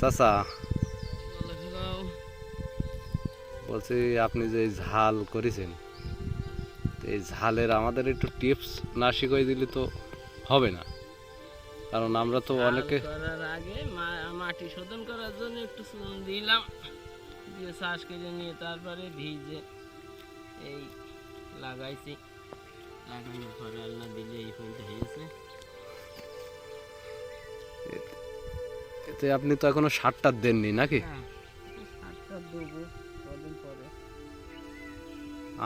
চাচা। বলছি আপনি যে ঝাল করেছেন এই ঝালের আমাদের একটু টিপস না শিখিয়ে দিলে তো হবে না। কারণ আমরা তো অনেকে করার আগে মাটি শোধন করার জন্য একটু চুন দিলাম। দিয়ে চাষ করে নিয়ে তারপরে ভিজে এই লাগাইছি। লাগানোর পরে আল্লাহ দিলে এতে আপনি তো এখনও সারটা দেননি নাকি? হ্যাঁ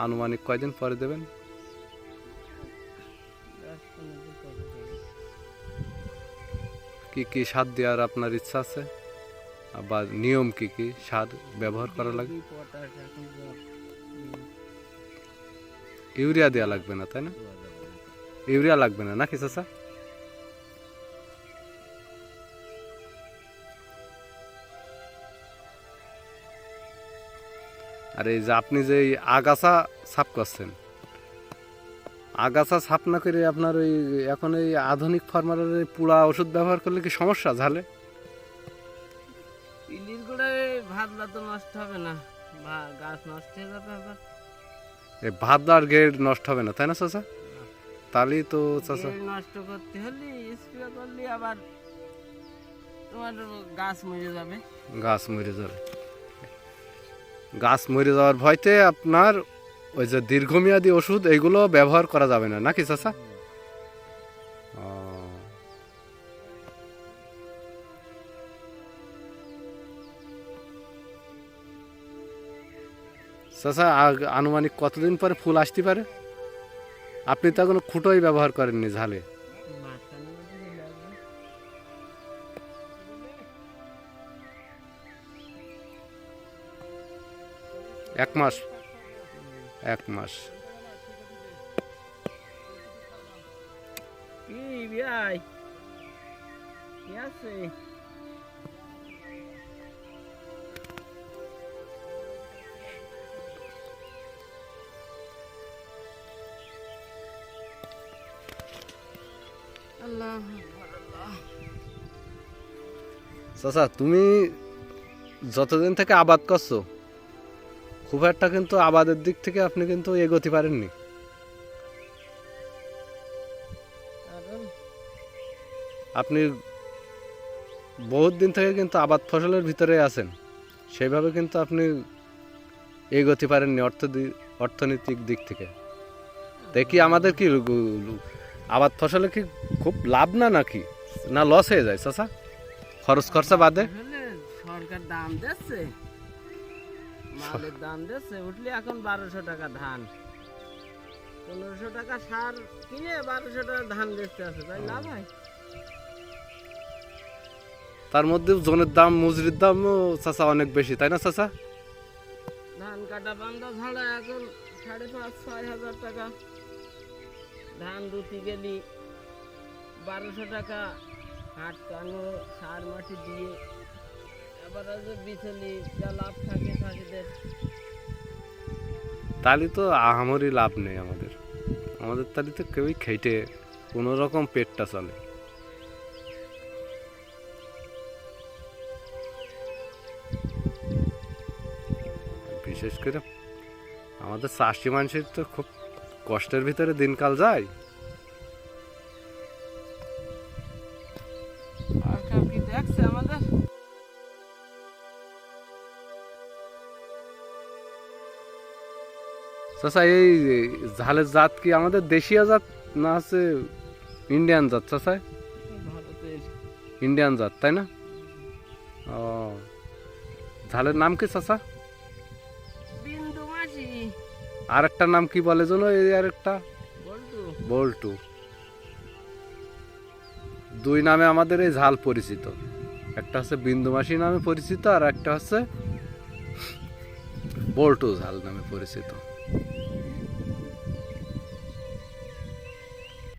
আনুমানিক কয়দিন পরে দেবেন? কি কি সার দেওয়ার আপনার ইচ্ছা আছে? বা নিয়ম কি কি সার ব্যবহার করা লাগে? ইউরিয়া দেওয়া লাগবে না তাই না? না। ইউরিয়া লাগবে না নাকি চাচা? আর এই যে আপনি যে এই আগাছা সাফ করছেন আগাছা সাফ না করে আপনার ওই এখন এই আধুনিক ফার্মারের পুড়া ওষুধ ব্যবহার করলে কি সমস্যা ঝালে? ইলিশ গুঁড়ায় ভাতলা তো নষ্ট হবে না গাছ নষ্ট হয়ে যাবে আবার। এই ভাত আর গেট নষ্ট হবে না তাই না চাচা? তাহলেই তো চাচা। নষ্ট করতে হলে স্প্রে করলে আবার তোমার গাছ মরে যাবে। গাছ মরে যাবে। গাছ মরে যাওয়ার ভয়তে আপনার ওই যে দীর্ঘমেয়াদী ওষুধ এইগুলো ব্যবহার করা যাবে না, নাকি ও। চাচা আনুমানিক কতদিন পরে ফুল আসতে পারে? আপনি তো এখনও খুঁটোই ব্যবহার করেননি ঝালে। এক মাস। এক মাস। চাচা তুমি যতদিন থেকে আবাদ করছ খুব একটা কিন্তু আবাদের দিক থেকে আপনি কিন্তু এগোতে পারেননি। আপনি বহুত দিন থেকে কিন্তু আবাদ ফসলের ভিতরে আছেন, সেইভাবে কিন্তু আপনি এগোতে পারেননি অর্থ অর্থনৈতিক দিক থেকে। দেখি আমাদের কি আবাদ ফসলে কি খুব লাভ না নাকি? না লস হয়ে যায়, চাচা? খরচ খরচা বাদে সরকার দাম দিচ্ছে। মালের দাম দিচ্ছে উঠলে এখন বারোশো টাকা ধান। পনেরোশো টাকা সার কিনে বারোশো টাকা ধান দিচ্ছে আছে তাই লাভ হয় তার মধ্যে জনের দাম মজুরির দামও চাচা অনেক বেশি তাই না চাচা? ধান কাটা বান্ধা ছাড়া এখন সাড়ে পাঁচ ছয় হাজার টাকা। ধান রুটি গেলি বারোশো টাকা হাট কানো সার মাটি দিয়ে এবার যে বিচলি যা লাভ থাকে চাষিদের তাহলে তো আহামরি লাভ নেই আমাদের। আমাদের তাহলে তো কেউই খেটে কোনো রকম পেটটা চলে। বিশেষ করে আমাদের চাষি মানুষের তো খুব কষ্টের ভিতরে দিনকাল যায়। সরকার কি দেখছে আমাদের? চাচা এই ঝালের জাত কি আমাদের দেশীয় জাত না আছে ইন্ডিয়ান জাত চাচা? ইন্ডিয়ান জাত তাই না? ও ঝালের নাম কি চাচা? আর একটা নাম কি বলে যেন এই আর একটা বল্টু। দুই নামে আমাদের এই ঝাল পরিচিত। একটা হচ্ছে বিন্দুমাসি নামে পরিচিত আর একটা হচ্ছে বল্টু ঝাল নামে পরিচিত।